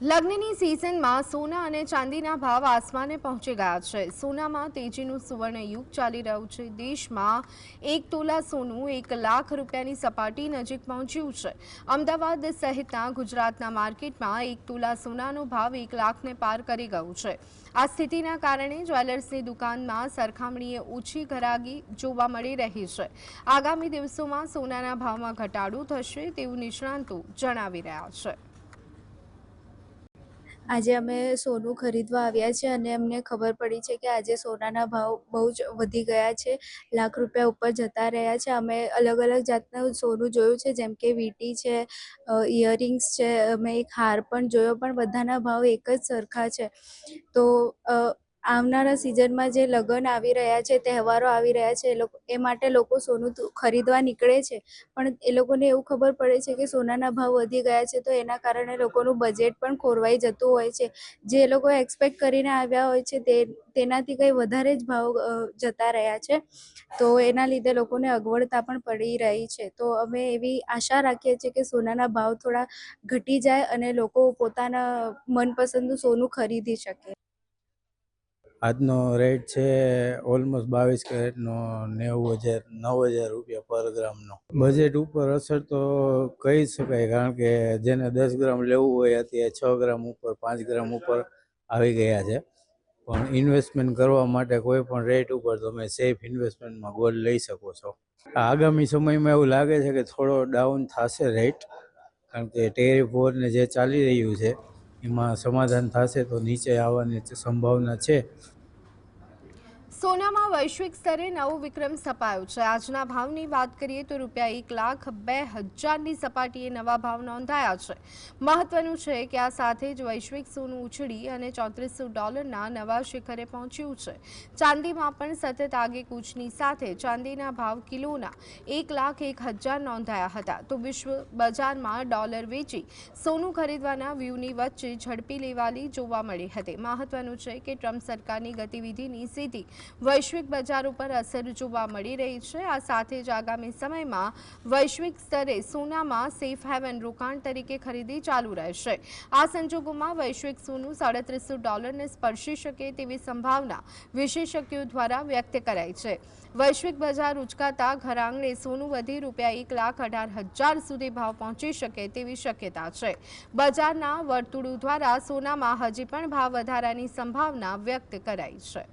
લગ્નની સિઝનમાં સોના અને ચાંદીના ભાવ આસમાને પહોંચી ગયા છે. સોનામાં તેજીનું સુવર્ણ યુગ ચાલી રહ્યું છે. દેશમાં એક તોલા સોનું એક લાખ રૂપિયાની સપાટી નજીક પહોંચ્યું છે. અમદાવાદ સહિતના ગુજરાતના માર્કેટમાં એક તોલા સોનાનો ભાવ એક લાખને પાર કરી ગયું છે. આ સ્થિતિના કારણે જ્વેલર્સની દુકાનમાં સરખામણીએ ઓછી ઘરાગી જોવા મળી રહી છે. આગામી દિવસોમાં સોનાના ભાવમાં ઘટાડો થશે તેવું નિષ્ણાંતો જણાવી રહ્યા છે. આજે અમે સોનું ખરીદવા આવ્યા છે અને અમને ખબર પડી છે કે આજે સોનાના ભાવ બહુ જ વધી ગયા છે. લાખ રૂપિયા ઉપર જતા રહ્યા છે. અમે અલગ અલગ જાતનું સોનું જોયું છે, જેમ કે વીંટી છે ઇયરિંગ્સ છે. અમે એક હાર પણ જોયો, પણ બધાના ભાવ એક જ સરખા છે. તો આવનારા સિઝનમાં જે લગ્ન આવી રહ્યા છે, તહેવારો આવી રહ્યા છે, એ લોકો, એ માટે લોકો સોનું ખરીદવા નીકળે છે. પણ એ લોકોને એવું ખબર પડે છે કે સોનાના ભાવ વધી ગયા છે, તો એના કારણે લોકોનું બજેટ પણ ખોરવાઈ જતું હોય છે. જે એ લોકો એક્સપેક્ટ કરીને આવ્યા હોય છે, તે, તેનાથી કંઈ વધારે જ ભાવ જતા રહ્યા છે. તો એના લીધે લોકોને અગવડતા પણ પડી રહી છે. તો અમે એવી આશા રાખીએ છીએ કે સોનાના ભાવ થોડા ઘટી જાય અને લોકો પોતાના મનપસંદનું સોનું ખરીદી શકે. આજનો રેટ છે ઓલમોસ્ટ બાવીસ કેરેટનો નેવું હજાર, નવ હજાર રૂપિયા પર ગ્રામનો બજેટ ઉપર અસર તો કહી શકાય, કારણ કે જેને દસ ગ્રામ લેવું હોય અત્યારે છ ગ્રામ ઉપર, પાંચ ગ્રામ ઉપર આવી ગયા છે. પણ ઇન્વેસ્ટમેન્ટ કરવા માટે કોઈ પણ રેટ ઉપર તમે સેફ ઇન્વેસ્ટમેન્ટમાં ગોલ્ડ લઈ શકો છો. આગામી સમયમાં એવું લાગે છે કે થોડો ડાઉન થશે રેટ કારણ કે ટેરિફ વોરને જે ચાલી રહ્યું છે એમાં સમાધાન થશે તો નીચે આવવાની સંભાવના છે. સોનામાં વૈશ્વિક સ્તરે નવો વિક્રમ સપાયો છે. આજના ભાવની વાત કરીએ તો રૂપિયા એક લાખ બે હજારની સપાટીએ નવા ભાવ નોંધાયા છે. મહત્વનું છે કે આ સાથે જ વૈશ્વિક સોનું ઉછળી અને ચોત્રીસો ડોલરના નવા શિખરે પહોંચ્યું છે. ચાંદીમાં પણ સતત આગે કૂચની સાથે ચાંદીના ભાવ કિલોના એક લાખ એક હજાર નોંધાયા હતા. તો વિશ્વ બજારમાં ડોલર વેચી સોનું ખરીદવાના વ્યૂની વચ્ચે ઝડપી લેવાલી જોવા મળી હતી. મહત્વનું છે કે ટ્રમ્પ સરકારની ગતિવિધિની સીધી વૈશ્વિક બજાર ઉપર અસર જોવા મળી રહી છે. આ સાથે જ આગામી સમયમાં વૈશ્વિક સ્તરે સોનામાં સેફ હેવન રોકાણ તરીકે ખરીદી ચાલુ રહેશે. આ સંજોગોમાં વૈશ્વિક સોનું સાડત્રીસો ડોલરને સ્પર્શી શકે તેવી સંભાવના વિશેષજ્ઞો દ્વારા વ્યક્ત કરાઈ છે. વૈશ્વિક બજાર ઉચકાતા ઘરાંગણે સોનું વધી રૂપિયા એક લાખ અઢાર હજાર સુધી ભાવ પહોંચી શકે તેવી શક્યતા છે. બજારના વર્તુળો દ્વારા સોનામાં હજી પણ ભાવ વધારાની સંભાવના વ્યક્ત કરાઈ છે.